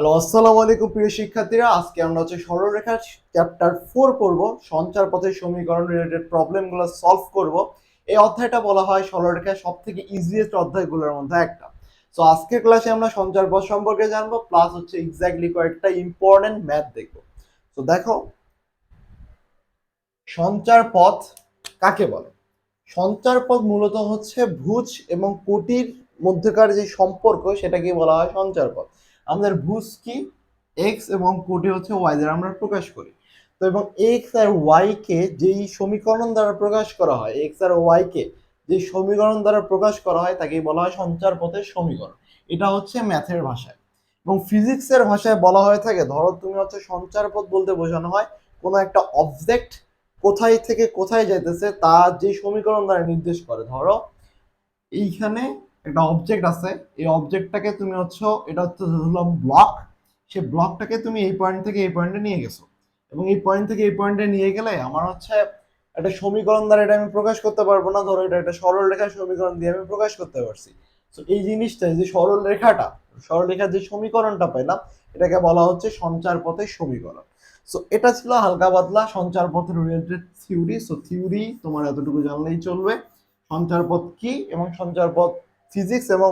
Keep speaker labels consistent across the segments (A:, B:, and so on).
A: Hello, আসসালামু আলাইকুম প্রিয় শিক্ষার্থীরা। আজকে আমরা হচ্ছে সরলরেখা চ্যাপ্টার ফোর করব। সঞ্চার পথের সমীকরণ রিলেটেড প্রবলেমগুলো সলভ করব। এই অধ্যায়টা বলা হয় সরলরেখার সব থেকে ইজিয়েস্ট অধ্যায়গুলোর মধ্যে একটা। সো আজকের ক্লাসে আমরা সঞ্চার পথ সম্পর্কে জানব প্লাস হচ্ছে এক্স্যাক্টলি কয়েকটা ইম্পর্টেন্ট ম্যাথ দেখব। তো দেখো, সঞ্চার পথ কাকে বলে? সঞ্চার পথ মূলত হচ্ছে ভুজ এবং কোটির মধ্যকার যে সম্পর্ক সেটাকে বলা হয় সঞ্চার পথ। আমাদের ভুজ কি? এক্স এবং কোটি হচ্ছে ওয়াই দ্বারা আমরা প্রকাশ করি। তো এবং এক্স আর ওয়াই কে যেই সমীকরণ দ্বারা প্রকাশ করা হয় এক্স আর ওয়াই কে যে সমীকরণ দ্বারা প্রকাশ করা হয় তাকে বলা হয় সঞ্চার পথের সমীকরণ। এটা হচ্ছে ম্যাথের ভাষায়। এবং ফিজিক্সের ভাষায় বলা হয়ে থাকে, ধরো তুমি হচ্ছে সঞ্চার পথ বলতে বোঝানো হয়, কোনো একটা অবজেক্ট কোথায় থেকে কোথায় যাইতেছে, তা যে সমীকরণ দ্বারা নির্দেশ করে, ধরো এইখানে একটা অবজেক্ট আছে, এই অবজেক্টটাকে তুমি হচ্ছে, এটা হচ্ছে ধরলাম ব্লক সেই ব্লকটাকে তুমি এই পয়েন্ট থেকে এই পয়েন্টে নিয়ে গেছো। এবং এই পয়েন্ট থেকে এই পয়েন্টে নিয়ে গেলে আমার হচ্ছে একটা সমীকরণ দ্বারা এটা আমি প্রকাশ করতে পারব না, ধরো এটা একটা সরল রেখার সমীকরণ দিয়ে আমি প্রকাশ করতে পারছি। তো এই জিনিসটা যে সরল রেখাটা, সরল রেখার যে সমীকরণটা পেলাম এটাকে বলা হচ্ছে সঞ্চার পথের সমীকরণ। সো এটা ছিল হালকা পাতলা সঞ্চার পথের রিলেটেড থিওরি সো থিওরি তোমার এতটুকু জানলেই চলবে। সঞ্চার পথ কি এবং সঞ্চার পথ ফিজিক্স এবং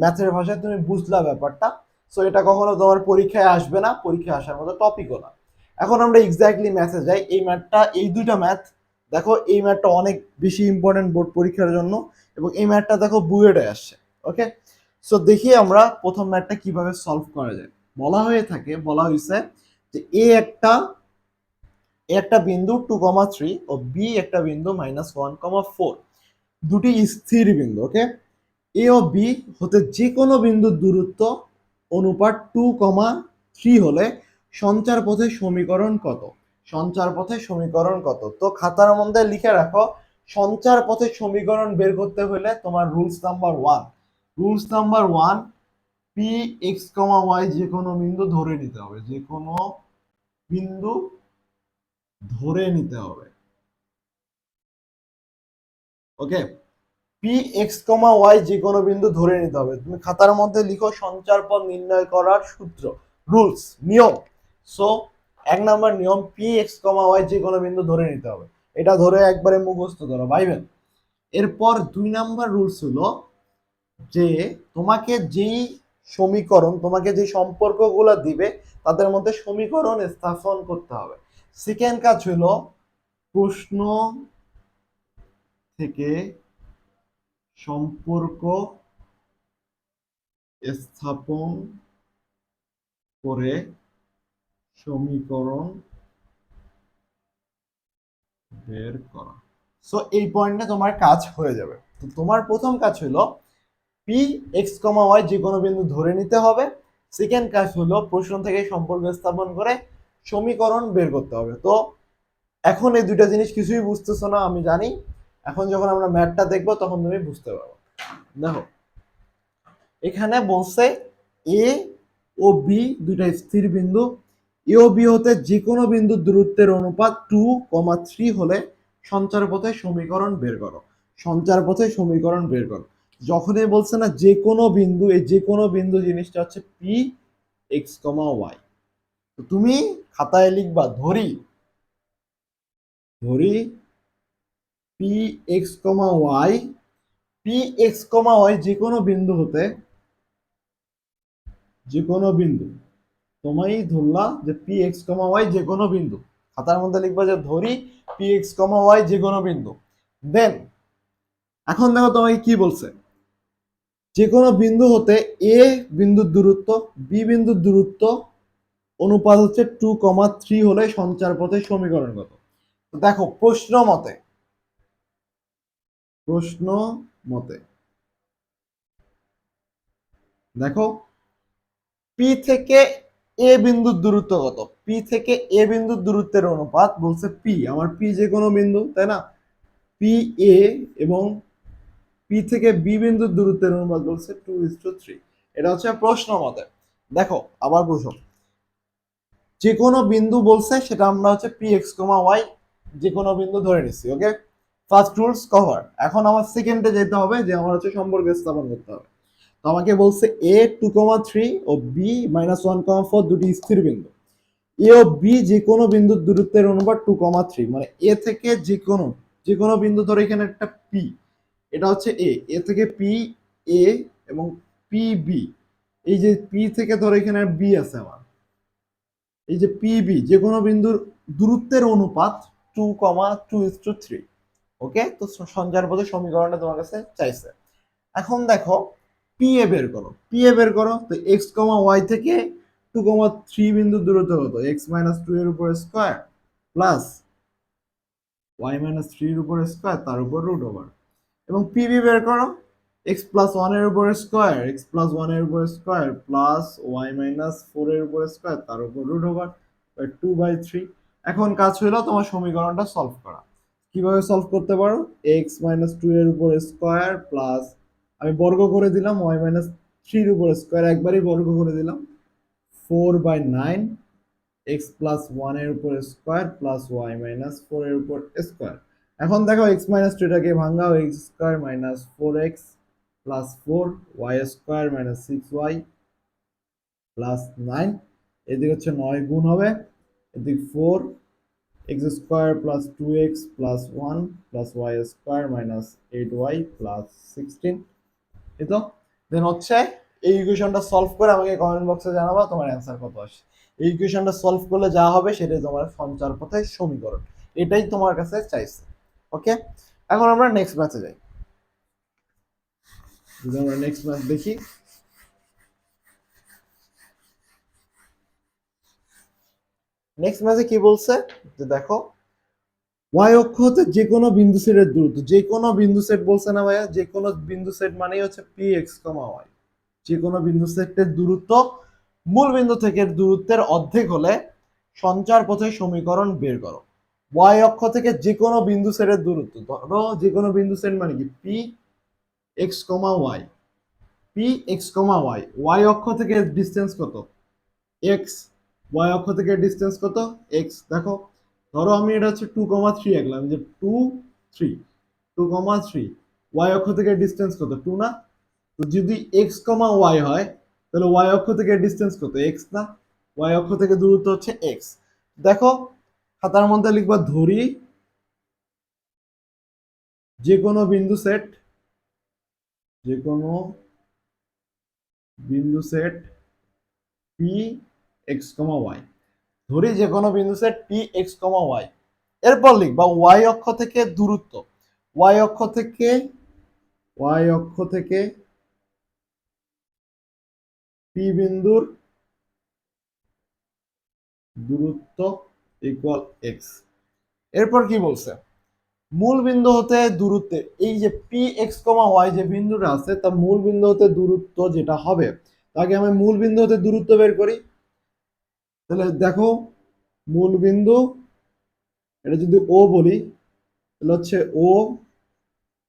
A: ম্যাথের ভাষায় তুমি বুঝলা ব্যাপারটা। সো এটা কখনো তোমার পরীক্ষায় আসবে না, পরীক্ষায় আসার মতো টপিকও না। এখন আমরা এক্স্যাক্টলি ম্যাথে যাই। এই ম্যাথটা এই দুইটা ম্যাথ দেখো, এই ম্যাথটা অনেক বেশি ইম্পর্টেন্ট বোর্ড পরীক্ষার জন্য এবং এই ম্যাথটা দেখো বুয়েটে আসছে ওকে সো দেখি আমরা প্রথম ম্যাথটা কীভাবে সলভ করা যায়। বলা হয়ে থাকে, বলা হয়েছে যে এ একটা এ একটা বিন্দু টু কমা থ্রি ও বি একটা বিন্দু মাইনাস ওয়ান কমা ফোর দুটি স্থির বিন্দু ওকে এ ও বি হতে যে কোনো বিন্দুর দূরত্ব অনুপাত টু কমা থ্রি হলে সঞ্চার পথের সমীকরণ কত? সঞ্চার পথের সমীকরণ কত? তো খাতার মধ্যে লিখে রাখো, সঞ্চার পথের সমীকরণ বের করতে হলে তোমার rules number one rules number one P X comma Y যে কোনো বিন্দু ধরে নিতে হবে। যে কোনো বিন্দু ধরে নিতে হবে। Okay P X comma Y যে কোনো বিন্দু ধরে নিতে হবে। তুমি খাতার মধ্যে লিখো সঞ্চার পথ নির্ণয় করার সূত্র রুলস নিয়ম। সো এক নম্বর নিয়ম পি এক্স কমা ওয়াই যে কোনো বিন্দু ধরে নিতে হবে। এটা ধরে একবারে মুখস্থ করো, ভাইবেন। এরপর দুই নাম্বার রুলস হলো যে তোমাকে যেই সমীকরণ, তোমাকে যে সম্পর্কগুলো দিবে, তাদের মধ্যে সমীকরণ স্থাপন করতে হবে। সেকেন্ড কাজ হলো প্রশ্ন থেকে সম্পর্ক স্থাপন করে সমীকরণ বের করা। সো এই পয়েন্টে তোমার কাজ হয়ে যাবে। তো তোমার প্রথম কাজ হলো পি এক্স কমা ওয়াই যে কোনো বিন্দু ধরে নিতে হবে। সেকেন্ড কাজ হলো প্রশ্ন থেকে সম্পর্ক স্থাপন করে সমীকরণ বের করতে হবে। তো এখন এই দুইটা জিনিস কিছুই বুঝতেছো না, আমি জানি। এখন যখন আমরা ম্যাথটা দেখব, তখন তুমি বুঝতে পারবে। দেখো, এখানে বলছে এ ও বি দুইটা স্থির বিন্দু। এ ও বি হতে যে কোনো বিন্দুর দূরত্বের অনুপাত টু কমা থ্রি হলে সঞ্চার পথে সমীকরণ বের করো। সঞ্চার পথে সমীকরণ বের করো। যখনই বলছে না যে কোনো বিন্দু, এই যে কোনো বিন্দু জিনিসটা হচ্ছে পি এক্স কমা ওয়াই তুমি খাতায় লিখবা, ধরি ধরি P X comma Y P X comma Y যে কোনো বিন্দু হতে, যে কোনো বিন্দু, তোমায় ধরলা যে পি এক্স কমা ওয়াই যে কোনো বিন্দু, খাতার মধ্যে লিখবা যে ধরি পি এক্স কমা ওয়াই যে কোনো বিন্দু দেন এখন দেখো তোমাকে কি বলছে, যে কোনো বিন্দু হতে এ বিন্দুর দূরত্ব বি বিন্দুর দূরত্ব অনুপাত হচ্ছে টু কমা থ্রি হলে সঞ্চার পথের সমীকরণ কত, দেখো প্রশ্ন মতে প্রশ্ন মতে। দেখো, পি থেকে এ বিন্দুর দূরত্ব কত? পি থেকে এ বিন্দুর দূরত্বের অনুপাত বলছে পি আমার পি যে কোনো বিন্দু, তাই না? পি এ এবং পি থেকে বি বিন্দুর দূরত্বের অনুপাত বলছে টু ইস টু থ্রি এটা হচ্ছে প্রশ্ন মতে। দেখো, আবার বুঝো যে কোনো বিন্দু বলছে, সেটা আমরা হচ্ছে পি এক্স কমা ওয়াই যে কোনো বিন্দু ধরে নিচ্ছি ওকে ফার্স্ট রুলস কভার এখন আমার সেকেন্ডে যেতে হবে যে আমার হচ্ছে সম্পর্ক স্থাপন করতে হবে। তো আমাকে বলছে A two comma three O B minus one comma four দুটি স্থির বিন্দু। এ ও বি যে কোনো বিন্দুর দূরত্বের অনুপাত টু কমা থ্রি মানে এ থেকে যে কোনো যে কোনো বিন্দু ধরো এখানে একটা পি এটা হচ্ছে এ এ থেকে পি এ এবং পি বি এই যে পি থেকে ধরো এখানে বি আছে আমার। এই যে পি বি যে কোনো বিন্দুর দূরত্বের অনুপাত two comma two is two three okay তো সঞ্জার পথে সমীকরণটা তোমার কাছে চাইছে। এখন দেখো পি এ বের করো। পি এ বের করো, তো এক্স কমা ওয়াই থেকে টু কমা থ্রি বিন্দু দূরত্ব কত? এক্স মাইনাস টু এর উপর স্কোয়ার প্লাস ওয়াই মাইনাস থ্রির উপর স্কোয়ার তার উপর রুট ওভার এবং পিবি বের করো এক্স প্লাস ওয়ানের উপর স্কোয়ার এক্স প্লাস ওয়ানের উপর স্কোয়ার প্লাস ওয়াই মাইনাস ফোরের উপর স্কোয়ার তার উপর root over two by three এখন কাজ হলো তোমার সমীকরণটা সলভ করা। কীভাবে সলভ করতে পারো? এক্স মাইনাস টু এর উপর স্কোয়ার প্লাস আমি বর্গ করে দিলাম ওয়াই মাইনাস থ্রির উপর স্কোয়ার একবারই বর্গ করে দিলাম। Four by nine X plus ওয়ানের উপর square plus Y minus four এর উপর স্কোয়ার এখন দেখো এক্স মাইনাস টুটাকে ভাঙাও X square minus four X plus four Y square minus six Y plus nine এদিকে হচ্ছে নয় গুণ হবে, এদিক four X square plus two X plus one plus Y square minus eight Y plus sixteen. এই তো? দেন হচ্ছে এই ইকুয়েশনটা সলভ করে আমাকে কমেন্ট বক্সে জানাবা, তোমার অ্যান্সার কত আসে এই ইকুয়েশনটা সলভ করলে যা হবে সেটাই তোমার সঞ্চার পথের সমীকরণ। এটাই তোমার কাছে চাইছে ওকে এখন আমরা নেক্সট ম্যাচে যাই। যদি আমরা নেক্সট ম্যাচ দেখি। নেক্সট ম্যাচে কি বলছে? যে দেখো ওয়াই অক্ষ হতে যে কোনো বিন্দু সেটের দূরত্ব। যে কোনো বিন্দু সেট বলছে না ভাইয়া, যে কোনো বিন্দু সেট মানেই হচ্ছে পি এক্স কমা ওয়াই যে কোনো বিন্দু সেটের দূরত্ব মূল বিন্দু থেকে দূরত্বের অর্ধেক হলে সঞ্চার পথে সমীকরণ বের করো। ওয়াই অক্ষ থেকে যে কোনো বিন্দু সেটের দূরত্ব, ধরো যে কোনো বিন্দু সেট মানে কি? P X comma Y P X comma Y Y অক্ষ থেকে ডিস্টেন্স কত? এক্স ওয়াই অক্ষ থেকে ডিস্টেন্স কত? এক্স দেখো, ধরো আমি এটা হচ্ছে টু কমা থ্রি আঁকলাম, যে two three two comma three Y অক্ষ থেকে ডিস্টেন্স কত? টু না? তো যদি এক্স কমা ওয়াই হয়, তাহলে ওয়াই অক্ষ থেকে ডিস্টেন্স কত? এক্স না? ওয়াই অক্ষ থেকে দূরত্ব হচ্ছে এক্স দেখো, খাতার মধ্যে লিখবা ধরি যে কোনো বিন্দু সেট যে কোনো বিন্দু set P X comma Y. ধরি যে কোনো বিন্দু set P X comma Y. এরপর লিখবা ওয়াই অক্ষ থেকে দূরত্ব। ওয়াই অক্ষ থেকে, ওয়াই অক্ষ থেকে পি বিন্দুর দূরত্ব ইকুয়াল এক্স এরপর কি বলছে? মূল বিন্দু হতে দূরত্বে, এই যে পি এক্স কমা ওয়াই যে বিন্দুটা আছে, তা মূল বিন্দু হতে দূরত্ব যেটা হবে, তাকে আমি মূল বিন্দু হতে দূরত্ব বের করি। তাহলে দেখো, মূল বিন্দু, এটা যদি ও বলি, তাহলে হচ্ছে ও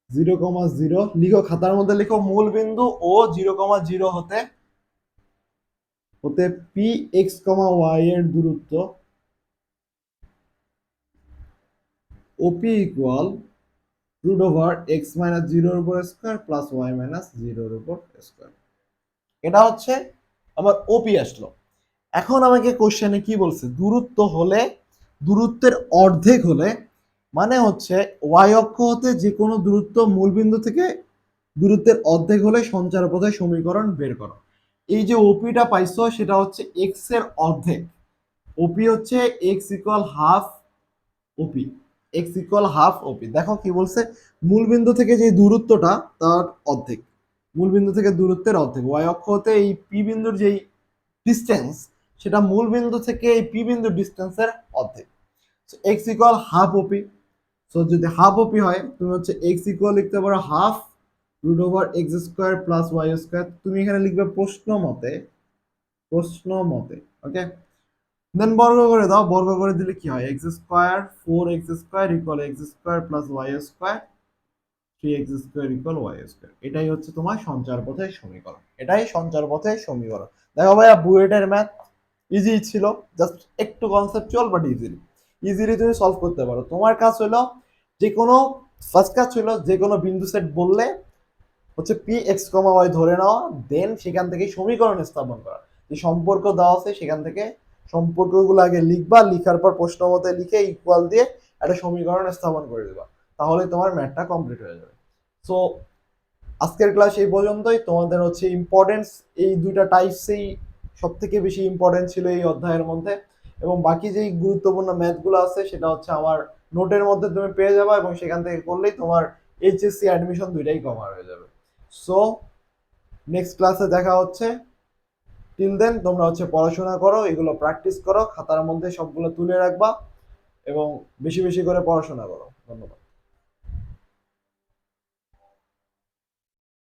A: জিরো কমা জিরো। লিখো খাতার মধ্যে লিখো, মূল বিন্দু ও জিরো কমা জিরো হতে হতে পি এক্স কমা ওয়াই এর দূরত্ব। OP equal root over X minus জিরোর উপর স্কোয়ার প্লাস ওয়াই মাইনাস জিরোর উপর স্কোয়ার এটা হচ্ছে আমার ওপি আসলো। এখন আমাকে কোশ্চেনে কি বলছে? দূরত্ব হলে, দূরত্বের অর্ধেক হলে মানে হচ্ছে ওয়াই অক্ষ হতে যে কোনো দূরত্ব মূলবিন্দু থেকে দূরত্বের অর্ধেক হলে সঞ্চার পথে সমীকরণ বের করো। এই যে ওপিটা পাইছো, সেটা হচ্ছে এক্সের অর্ধেক। ওপি হচ্ছে X equal half OP X equal half OP দেখো কি বলছে? মূলবিন্দু থেকে যে দূরত্বটা, তার অর্ধেক। মূলবিন্দু থেকে দূরত্বের অর্ধেক। ওয়াই অক্ষ হতে এই পি বিন্দুর যেই ডিস্টেন্স সেটা মূল বিন্দু থেকে এই পি বিন্দু ডিস্টেন্সের অর্ধেক। So X equal half OP so যদি হাফ ওপি হয়, তুমি হচ্ছে এক্স ইকুয়াল লিখতে পারো half root over X square plus Y square তুমি এখানে লিখবে প্রশ্ন মতে প্রশ্ন মতে ওকে দেন বর্গ করে দাও, বর্গ করে দিলে কি হয়? X square four X square equal X square plus Y square three X square equal Y square এটাই হচ্ছে তোমার সঞ্চার পথের সমীকরণ। এটাই সঞ্চার পথের সমীকরণ। দেখো ভাইয়া, বুয়েটের ম্যাথ ইজি ছিল জাস্ট একটু কনসেপচুয়াল বাট ইজিলি ইজিলি তুমি সলভ করতে পারো। তোমার কাজ হলো, যে কোনো ফার্স্ট কাজ হলো যে কোনো বিন্দু সেট বললে হচ্ছে পি এক্স কমা ওয়াই ধরে নেওয়া দেন সেখান থেকে সমীকরণ স্থাপন করা। যে সম্পর্ক দেওয়া আছে সেখান থেকে সম্পর্কগুলো আগে লিখবা, লিখার পর প্রশ্ন মতে লিখে ইকুয়াল দিয়ে একটা সমীকরণ স্থাপন করে দিবা। তাহলে তোমার ম্যাথটা কমপ্লিট হয়ে যাবে। সো আজকের ক্লাস এই পর্যন্তই। তোমাদের হচ্ছে ইম্পর্টেন্স এই দুইটা টাইপসেই সব থেকে বেশি ইম্পর্টেন্ট ছিল এই অধ্যায়ের মধ্যে। এবং বাকি যেই গুরুত্বপূর্ণ ম্যাথগুলো আছে, সেটা হচ্ছে আমার নোটের মধ্যে তুমি পেয়ে যাবে এবং সেখান থেকে করলেই তোমার এইচএসসি অ্যাডমিশন দুইটাই কভার হয়ে যাবে। সো নেক্সট ক্লাসে দেখা হচ্ছে। টিল দেন তোমরা হচ্ছে পড়াশোনা করো, এগুলো প্র্যাকটিস করো, খাতার মধ্যে সবগুলো তুলে রাখবা এবং বেশি বেশি করে পড়াশোনা করো। ধন্যবাদ।